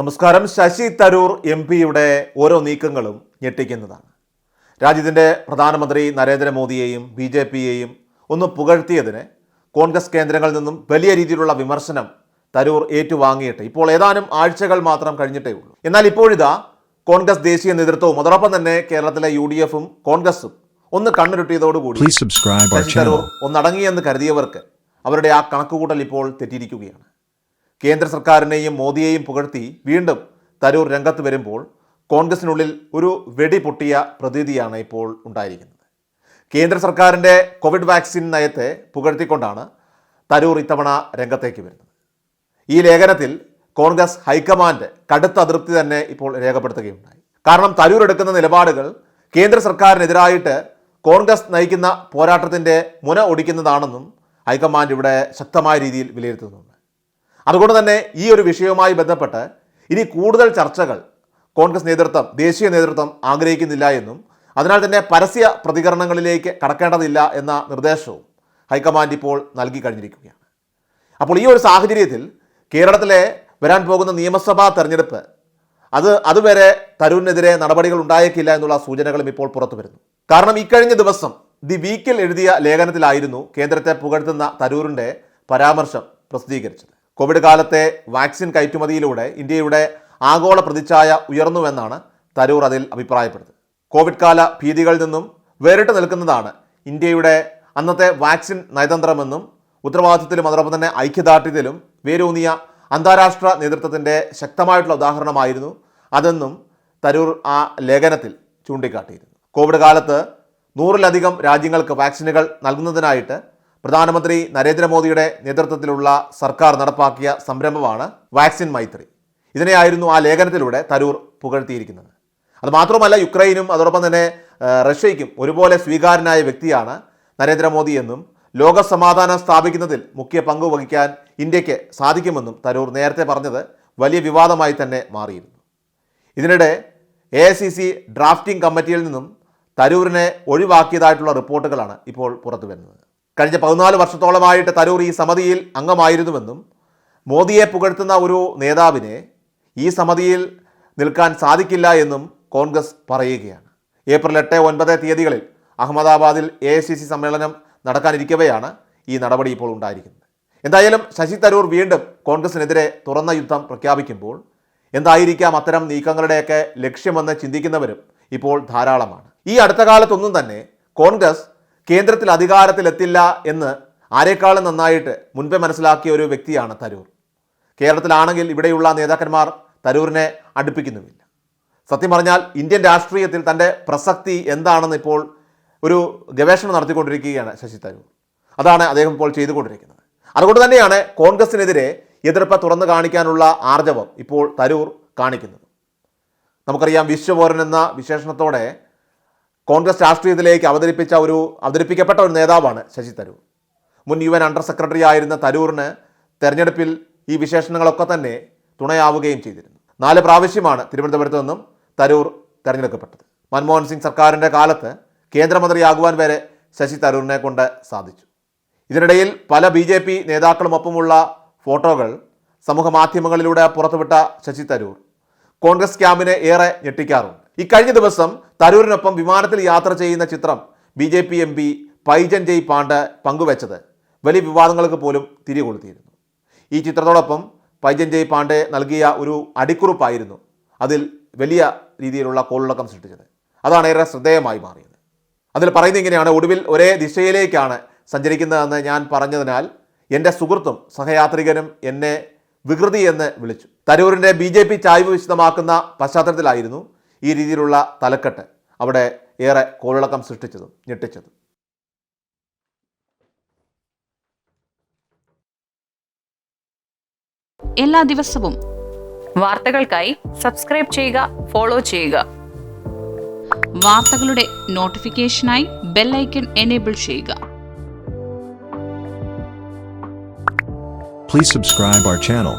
നമസ്കാരം. ശശി തരൂർ എം പിയുടെ ഓരോ നീക്കങ്ങളും ഞെട്ടിക്കുന്നതാണ്. രാജ്യത്തിന്റെ പ്രധാനമന്ത്രി നരേന്ദ്രമോദിയെയും ബി ജെ പിയെയും ഒന്ന് പുകഴ്ത്തിയതിന് കോൺഗ്രസ് കേന്ദ്രങ്ങളിൽ നിന്നും വലിയ രീതിയിലുള്ള വിമർശനം തരൂർ ഏറ്റുവാങ്ങിയിട്ട് ഇപ്പോൾ ഏതാനും ആഴ്ചകൾ മാത്രം കഴിഞ്ഞിട്ടേ ഉള്ളൂ. എന്നാൽ ഇപ്പോഴിതാ കോൺഗ്രസ് ദേശീയ നേതൃത്വവും അതോടൊപ്പം തന്നെ കേരളത്തിലെ യു ഡി എഫും കോൺഗ്രസും ഒന്ന് കണ്ണുരുട്ടിയതോടുകൂടി ശശി തരൂർ. ഒന്നടങ്ങിയെന്ന് കരുതിയവർക്ക് അവരുടെ ആ കണക്കുകൂട്ടൽ ഇപ്പോൾ തെറ്റിയിരിക്കുകയാണ്. കേന്ദ്ര സർക്കാരിനെയും മോദിയെയും പുകഴ്ത്തി വീണ്ടും തരൂർ രംഗത്ത് വരുമ്പോൾ കോൺഗ്രസിനുള്ളിൽ ഒരു വെടി പൊട്ടിയ പ്രതീതിയാണ് ഇപ്പോൾ ഉണ്ടായിരിക്കുന്നത്. കേന്ദ്ര സർക്കാരിന്റെ കോവിഡ് വാക്സിൻ നയത്തെ പുകഴ്ത്തിക്കൊണ്ടാണ് തരൂർ ഇത്തവണ രംഗത്തേക്ക് വരുന്നത്. ഈ ലേഖനത്തിൽ കോൺഗ്രസ് ഹൈക്കമാൻഡ് കടുത്ത അതൃപ്തി തന്നെ ഇപ്പോൾ രേഖപ്പെടുത്തുകയുണ്ടായി. കാരണം തരൂർ എടുക്കുന്ന നിലപാടുകൾ കേന്ദ്ര സർക്കാരിനെതിരായിട്ട് കോൺഗ്രസ് നയിക്കുന്ന പോരാട്ടത്തിന്റെ മുന ഒടിക്കുന്നതാണെന്നും ഹൈക്കമാൻഡ് ഇവിടെ ശക്തമായ രീതിയിൽ വിലയിരുത്തുന്നുണ്ട്. അതുകൊണ്ട് തന്നെ ഈ ഒരു വിഷയവുമായി ബന്ധപ്പെട്ട് ഇനി കൂടുതൽ ചർച്ചകൾ കോൺഗ്രസ് നേതൃത്വം ദേശീയ നേതൃത്വം ആഗ്രഹിക്കുന്നില്ല എന്നും അതിനാൽ തന്നെ പരസ്യ പ്രതികരണങ്ങളിലേക്ക് കടക്കേണ്ടതില്ല എന്ന നിർദ്ദേശവും ഹൈക്കമാൻഡ് ഇപ്പോൾ നൽകി കഴിഞ്ഞിരിക്കുകയാണ്. അപ്പോൾ ഈ ഒരു സാഹചര്യത്തിൽ കേരളത്തിലെ വരാൻ പോകുന്ന നിയമസഭാ തെരഞ്ഞെടുപ്പ് അത് അതുവരെ തരൂരിനെതിരെ നടപടികൾ ഉണ്ടായേക്കില്ല എന്നുള്ള സൂചനകളും ഇപ്പോൾ പുറത്തു വരുന്നു. കാരണം ഇക്കഴിഞ്ഞ ദിവസം ദി വീക്കിൽ എഴുതിയ ലേഖനത്തിലായിരുന്നു കേന്ദ്രത്തെ പുകഴ്ത്തുന്ന തരൂരിന്റെ പരാമർശം പ്രസിദ്ധീകരിച്ചത്. കോവിഡ് കാലത്തെ വാക്സിൻ കയറ്റുമതിയിലൂടെ ഇന്ത്യയുടെ ആഗോള പ്രതിച്ഛായ ഉയർന്നുവെന്നാണ് തരൂർ അതിൽ അഭിപ്രായപ്പെടുന്നത്. കോവിഡ് കാല ഭീതികളിൽ നിന്നും വേറിട്ട് നിൽക്കുന്നതാണ് ഇന്ത്യയുടെ അന്നത്തെ വാക്സിൻ നയതന്ത്രമെന്നും ഉത്തരവാദിത്വത്തിലും അതോടൊപ്പം തന്നെ ഐക്യദാർഢ്യത്തിലും വേരൂന്നിയ അന്താരാഷ്ട്ര നേതൃത്വത്തിന്റെ ശക്തമായിട്ടുള്ള ഉദാഹരണമായിരുന്നു അതെന്നും തരൂർ ആ ലേഖനത്തിൽ ചൂണ്ടിക്കാട്ടിയിരുന്നു. കോവിഡ് കാലത്ത് നൂറിലധികം രാജ്യങ്ങൾക്ക് വാക്സിനുകൾ നൽകുന്നതിനായിട്ട് പ്രധാനമന്ത്രി നരേന്ദ്രമോദിയുടെ നേതൃത്വത്തിലുള്ള സർക്കാർ നടപ്പാക്കിയ സംരംഭമാണ് വാക്സിൻ മൈത്രി. ഇതിനെയായിരുന്നു ആ ലേഖനത്തിലൂടെ തരൂർ പുകഴ്ത്തിയിരിക്കുന്നത്. അത് മാത്രമല്ല യുക്രൈനും അതോടൊപ്പം തന്നെ റഷ്യയ്ക്കും ഒരുപോലെ സ്വീകാര്യനായ വ്യക്തിയാണ് നരേന്ദ്രമോദി എന്നും ലോക സമാധാനം സ്ഥാപിക്കുന്നതിൽ മുഖ്യ പങ്ക് വഹിക്കാൻ ഇന്ത്യയ്ക്ക് സാധിക്കുമെന്നും തരൂർ നേരത്തെ പറഞ്ഞത് വലിയ വിവാദമായി തന്നെ മാറിയിരുന്നു. ഇതിനിടെ A I C C drafting കമ്മിറ്റിയിൽ നിന്നും തരൂരിനെ ഒഴിവാക്കിയതായിട്ടുള്ള റിപ്പോർട്ടുകളാണ് ഇപ്പോൾ പുറത്തു വരുന്നത് കഴിഞ്ഞ പതിനാല് വർഷത്തോളമായിട്ട് തരൂർ ഈ സമിതിയിൽ അംഗമായിരുന്നുവെന്നും മോദിയെ പുകഴ്ത്തുന്ന ഒരു നേതാവിനെ ഈ സമിതിയിൽ നിൽക്കാൻ സാധിക്കില്ല എന്നും കോൺഗ്രസ് പറയുകയാണ്. ഏപ്രിൽ എട്ട് ഒൻപത് തീയതികളിൽ അഹമ്മദാബാദിൽ എ ഐ സി സി സമ്മേളനം നടക്കാനിരിക്കവെയാണ് ഈ നടപടി ഇപ്പോൾ ഉണ്ടായിരിക്കുന്നത്. എന്തായാലും ശശി തരൂർ വീണ്ടും കോൺഗ്രസിനെതിരെ തുറന്ന യുദ്ധം പ്രഖ്യാപിക്കുമ്പോൾ എന്തായിരിക്കാം അത്തരം നീക്കങ്ങളുടെയൊക്കെ ലക്ഷ്യമെന്ന് ചിന്തിക്കുന്നവരും ഇപ്പോൾ ധാരാളമാണ്. ഈ അടുത്ത കാലത്തൊന്നും തന്നെ കോൺഗ്രസ് കേന്ദ്രത്തിൽ അധികാരത്തിലെത്തില്ല എന്ന് ആരെക്കാളും നന്നായിട്ട് മുൻപേ മനസ്സിലാക്കിയ ഒരു വ്യക്തിയാണ് തരൂർ. കേരളത്തിലാണെങ്കിൽ ഇവിടെയുള്ള നേതാക്കന്മാർ തരൂരിനെ അടുപ്പിക്കുന്നുമില്ല. സത്യം പറഞ്ഞാൽ ഇന്ത്യൻ രാഷ്ട്രീയത്തിൽ തന്റെ പ്രസക്തി എന്താണെന്ന് ഇപ്പോൾ ഒരു ഗവേഷണം നടത്തിക്കൊണ്ടിരിക്കുകയാണ് ശശി തരൂർ. അതാണ് അദ്ദേഹം ഇപ്പോൾ ചെയ്തുകൊണ്ടിരിക്കുന്നത്. അതുകൊണ്ട് തന്നെയാണ് കോൺഗ്രസിനെതിരെ എതിർപ്പ് തുറന്നു കാണിക്കാനുള്ള ആർജവം ഇപ്പോൾ തരൂർ കാണിക്കുന്നത്. നമുക്കറിയാം വിശ്വപോരൻ എന്ന വിശേഷണത്തോടെ കോൺഗ്രസ് രാഷ്ട്രീയത്തിലേക്ക് അവതരിപ്പിച്ച ഒരു അവതരിപ്പിക്കപ്പെട്ട ഒരു നേതാവാണ് ശശി തരൂർ. മുൻ യു എൻ അണ്ടർ സെക്രട്ടറി ആയിരുന്ന തരൂറിന് തെരഞ്ഞെടുപ്പിൽ ഈ വിശേഷണങ്ങളൊക്കെ തന്നെ തുണയാവുകയും ചെയ്തിരുന്നു. നാല് പ്രാവശ്യമാണ് തിരുവനന്തപുരത്ത് നിന്നും തരൂർ തെരഞ്ഞെടുക്കപ്പെട്ടത്. മൻമോഹൻ സിംഗ് സർക്കാരിന്റെ കാലത്ത് കേന്ദ്രമന്ത്രിയാകുവാൻ വരെ ശശി തരൂരിനെ കൊണ്ട് സാധിച്ചു. ഇതിനിടയിൽ പല ബി ജെ പി നേതാക്കളുമൊപ്പമുള്ള ഫോട്ടോകൾ സമൂഹ മാധ്യമങ്ങളിലൂടെ പുറത്തുവിട്ട ശശി തരൂർ കോൺഗ്രസ് ക്യാമ്പിനെ ഏറെ ഞെട്ടിക്കാറുണ്ട്. ഇക്കഴിഞ്ഞ ദിവസം തരൂരിനൊപ്പം വിമാനത്തിൽ യാത്ര ചെയ്യുന്ന ചിത്രം B J P M P Baijayant Jay Panda പങ്കുവച്ചത്. വലിയ വിവാദങ്ങൾക്ക് പോലും തിരികൊളുത്തിയിരുന്നു. ഈ ചിത്രത്തോടൊപ്പം പൈജൻ ജയ് പാണ്ഡെ നൽകിയ ഒരു അടിക്കുറിപ്പായിരുന്നു അതിൽ വലിയ രീതിയിലുള്ള കോളിളക്കം സൃഷ്ടിച്ചത്. അതാണ് ഏറെ ശ്രദ്ധേയമായി മാറിയത്. അതിൽ പറയുന്നത് ഇങ്ങനെയാണ് ഒടുവിൽ ഒരേ ദിശയിലേക്കാണ് സഞ്ചരിക്കുന്നതെന്ന് ഞാൻ പറഞ്ഞതിനാൽ എന്റെ സുഹൃത്തും സഹയാത്രികനും എന്നെ വികൃതി എന്ന് വിളിച്ചു. തരൂരിന്റെ ബി ജെ പി ചായ്വ് വിശദമാക്കുന്ന പശ്ചാത്തലത്തിലായിരുന്നു ഈ രീതിയിലുള്ള തലക്കെട്ട് അവിടെ ഏറെ കോളിളക്കം സൃഷ്ടിച്ചതും ഞെട്ടിച്ചതും എല്ലാ ദിവസവും വാർത്തകൾക്കായി സബ്സ്ക്രൈബ് ചെയ്യുക ഫോളോ ചെയ്യുക വാർത്തകളുടെ നോട്ടിഫിക്കേഷനായി ബെല്ലൈക്കൺ എനേബിൾ ചെയ്യുക Please subscribe our channel.